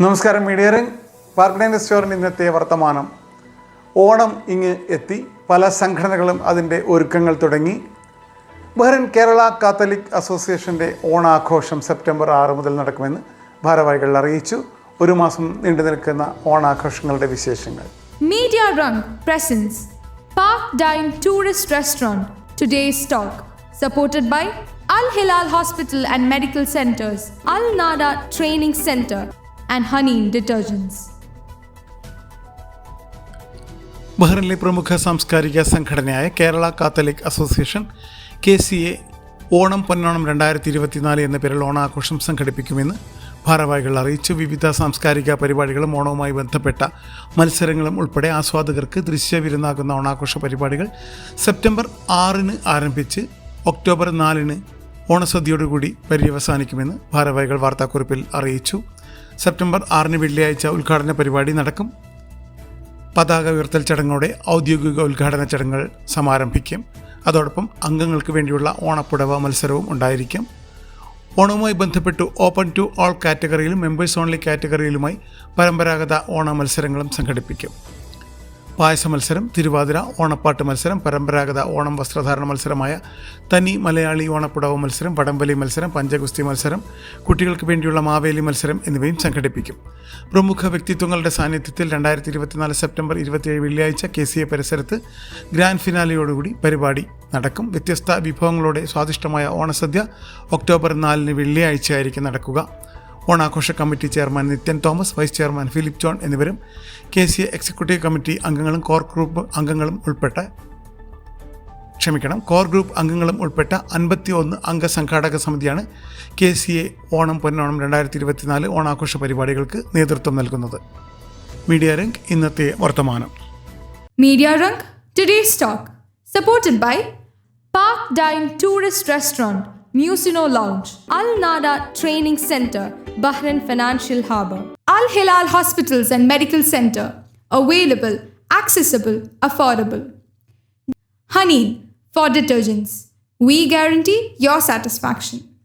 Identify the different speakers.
Speaker 1: നമസ്കാരം media ring പാർക്കഡൈൻ restaurant ഇന്നത്തെ വർത്തമാനം. ഓണം ഇങ്ങ് എത്തി. പല സംഘടനകളും അതിന്റെ ഒരുക്കങ്ങൾ തുടങ്ങി. ബഹ്റൻ കേരള കാത്തലിക് അസോസിയേഷന്റെ ഓണാഘോഷം സെപ്റ്റംബർ ആറ് മുതൽ നടക്കുമെന്ന് ഭാരവാഹികൾ അറിയിച്ചു. ഒരു മാസം നീണ്ടു നിൽക്കുന്ന ഓണാഘോഷങ്ങളുടെ വിശേഷങ്ങൾ.
Speaker 2: Media Media presence park dine tourist restaurant today's stock supported by Al Hilal hospital and medical centres Al Nada training Training And Honey Detergents.
Speaker 1: ബഹ്റിനിലെ പ്രമുഖ സാംസ്കാരിക സംഘടനയായ Kerala Catholic Association K C A Onam Ponnonam രണ്ടായിരത്തി ഇരുപത്തിനാല് എന്ന പേരിൽ ഓണാഘോഷം സംഘടിപ്പിക്കുമെന്ന് ഭാരവാഹികൾ അറിയിച്ചു വിവിധ സാംസ്കാരിക പരിപാടികളും ഓണവുമായി ബന്ധപ്പെട്ട മത്സരങ്ങളും ഉൾപ്പെടെ ആസ്വാദകർക്ക് ദൃശ്യവിരുന്നാകുന്ന ഓണാഘോഷ പരിപാടികൾ സെപ്റ്റംബർ ആറിന് ആരംഭിച്ച് ഒക്ടോബർ നാലിന് ഓണസദ്യയോടുകൂടി പര്യവസാനിക്കുമെന്ന് ഭാരവാഹികൾ വാർത്താക്കുറിപ്പിൽ അറിയിച്ചു സെപ്റ്റംബർ ആറിന് വെള്ളിയാഴ്ച ഉദ്ഘാടന പരിപാടി നടക്കും. പതാക ഉയർത്തൽ ചടങ്ങോടെ ഔദ്യോഗിക ഉദ്ഘാടന ചടങ്ങുകൾ സമാരംഭിക്കും. അതോടൊപ്പം അംഗങ്ങൾക്ക് വേണ്ടിയുള്ള ഓണപ്പുടവ മത്സരവും ഉണ്ടായിരിക്കും. ഓണവുമായി ബന്ധപ്പെട്ടു ഓപ്പൺ ടു ഓൾ കാറ്റഗറിയിലും മെമ്പേഴ്സ് ഓൺലി കാറ്റഗറിയിലുമായി പരമ്പരാഗത ഓണ മത്സരങ്ങളും സംഘടിപ്പിക്കും. പായസ മത്സരം തിരുവാതിര ഓണപ്പാട്ട് മത്സരം പരമ്പരാഗത ഓണം വസ്ത്രധാരണ മത്സരമായ തനി മലയാളി ഓണപ്പുടവ മത്സരം വടംവലി മത്സരം പഞ്ചഗുസ്തി മത്സരം കുട്ടികൾക്ക് വേണ്ടിയുള്ള മാവേലി മത്സരം എന്നിവയും സംഘടിപ്പിക്കും. പ്രമുഖ വ്യക്തിത്വങ്ങളുടെ സാന്നിധ്യത്തിൽ രണ്ടായിരത്തി ഇരുപത്തിനാല് സെപ്റ്റംബർ ഇരുപത്തിയേഴ് വെള്ളിയാഴ്ച കെ സി എ പരിസരത്ത് ഗ്രാൻഡ് ഫിനാലിയോടുകൂടി പരിപാടി നടക്കും. വ്യത്യസ്ത വിഭവങ്ങളോടെ സ്വാദിഷ്ടമായ ഓണസദ്യ ഒക്ടോബർ നാലിന് വെള്ളിയാഴ്ചയായിരിക്കും നടക്കുക. ഓണാഘോഷ committee chairman Nithyan Thomas vice chairman Philip John എന്നിവരും കെ സി എക്സിക്യൂട്ടീവ് കമ്മിറ്റി അംഗങ്ങളും കോർ ഗ്രൂപ്പ് അംഗങ്ങളും ഉൾപ്പെട്ട ക്ഷമിക്കണം കോർ ഗ്രൂപ്പ് അംഗങ്ങളും ഉൾപ്പെട്ട അൻപത്തി ഒന്ന് അംഗ സംഘാടക സമിതിയാണ് K C A Onam Ponnonam രണ്ടായിരത്തി ഇരുപത്തിനാല് ഓണാഘോഷ പരിപാടികൾക്ക് നേതൃത്വം നൽകുന്നത്. മീഡിയ രംഗ് ഇന്നത്തെ വർത്തമാനം.
Speaker 2: Media Rung today stock supported by park dine tourist Restaurant, Musino Lounge, Al Nada Training Center, Bahrain Financial Harbour, Al Hilal Hospitals and Medical Center, available, accessible, affordable. Honey for detergents. We guarantee your satisfaction.